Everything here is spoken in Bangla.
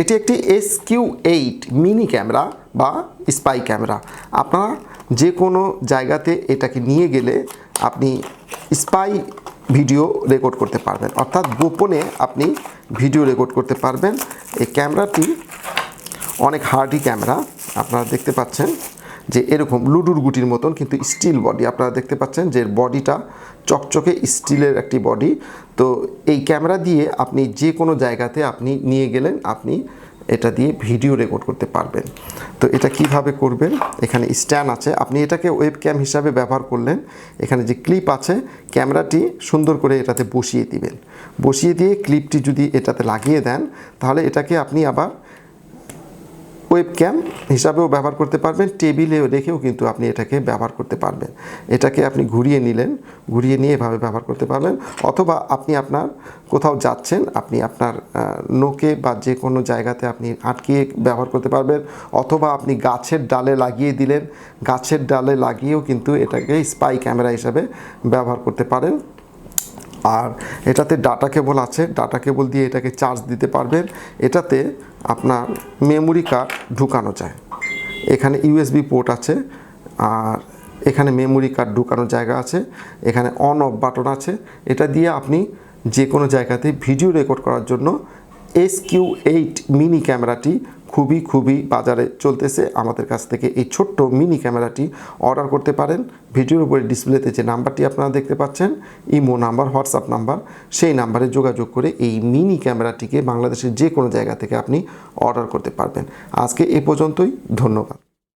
এটি একটি S Q eight mini camera বা স্পাই ক্যামেরা। আপনারা যে কোনো জায়গাতে এটাকে নিয়ে গেলে আপনি স্পাই ভিডিও রেকর্ড করতে পারবেন। অর্থাৎ গোপনে আপনি ভিডিও রেকর্ড করতে পারবেন। এই ক্যামেরাটি অনেক হার্ডি ক্যামেরা। আপনারা দেখতে পাচ্ছেন যে এরকম লুডুর গুটির মতন কিন্তু স্টিল বডি। আপনারা দেখতে পাচ্ছেন যে বডিটা চকচকে স্টিলের একটি বডি তো এই ক্যামেরা দিয়ে আপনি যে কোনো জায়গাতে আপনি নিয়ে গেলেন, আপনি এটা দিয়ে ভিডিও রেকর্ড করতে পারবেন। তো এটা কীভাবে করবেন? এখানে স্ট্যান্ড আছে। আপনি এটাকে ওয়েব ক্যাম হিসাবে ব্যবহার করলেন। এখানে যে ক্লিপ আছে ক্যামেরাটি সুন্দর করে এটাতে বসিয়ে দিবেন। বসিয়ে দিয়ে ক্লিপটি যদি এটাতে লাগিয়ে দেন, তাহলে এটাকে আপনি আবার ওয়েব ক্যাম হিসাবেও ব্যবহার করতে পারবেন টেবিলে রেখেও কিন্তু আপনি এটাকে ব্যবহার করতে পারবেন। এটাকে আপনি ঘুরিয়ে নিলেন, ঘুরিয়ে নিয়ে এভাবে ব্যবহার করতে পারবেন। অথবা আপনি আপনার কোথাও যাচ্ছেন, আপনি আপনার নোকে বা যে কোনো জায়গাতে আপনি আটকিয়ে ব্যবহার করতে পারবেন, অথবা আপনি গাছের ডালে লাগিয়ে দিলেন, গাছের ডালে লাগিয়েও কিন্তু এটাকে স্পাই ক্যামেরা হিসাবে ব্যবহার করতে পারেন। আর এটাতে ডাটা কেবল আছে ডাটা কেবল দিয়ে এটাকে চার্জ দিতে পারবেন। এটাতে আপনার মেমোরি কার্ড ঢুকানো যায়। এখানে ইউএসবি পোর্ট আছে, আর এখানে মেমোরি কার্ড ঢুকানোর জায়গা আছে, এখানে অন অফ বাটন আছে। এটা দিয়ে আপনি যে কোনো জায়গাতে ভিডিও রেকর্ড করার জন্য এস কিউ এইট মিনি ক্যামেরাটি খুবই খুবই বাজারে চলতেছে। আমাদের কাছ থেকে এই ছোট্ট মিনি ক্যামেরাটি অর্ডার করতে পারেন। ভিডিওর উপরে ডিসপ্লেতে যে নাম্বারটি আপনারা দেখতে পাচ্ছেন, ইমো নাম্বার, হোয়াটসঅ্যাপ নাম্বার, সেই নাম্বারে যোগাযোগ করে এই মিনি ক্যামেরাটিকে বাংলাদেশের যে কোনো জায়গা থেকে আপনি অর্ডার করতে পারবেন। আজকে এ পর্যন্তই, ধন্যবাদ।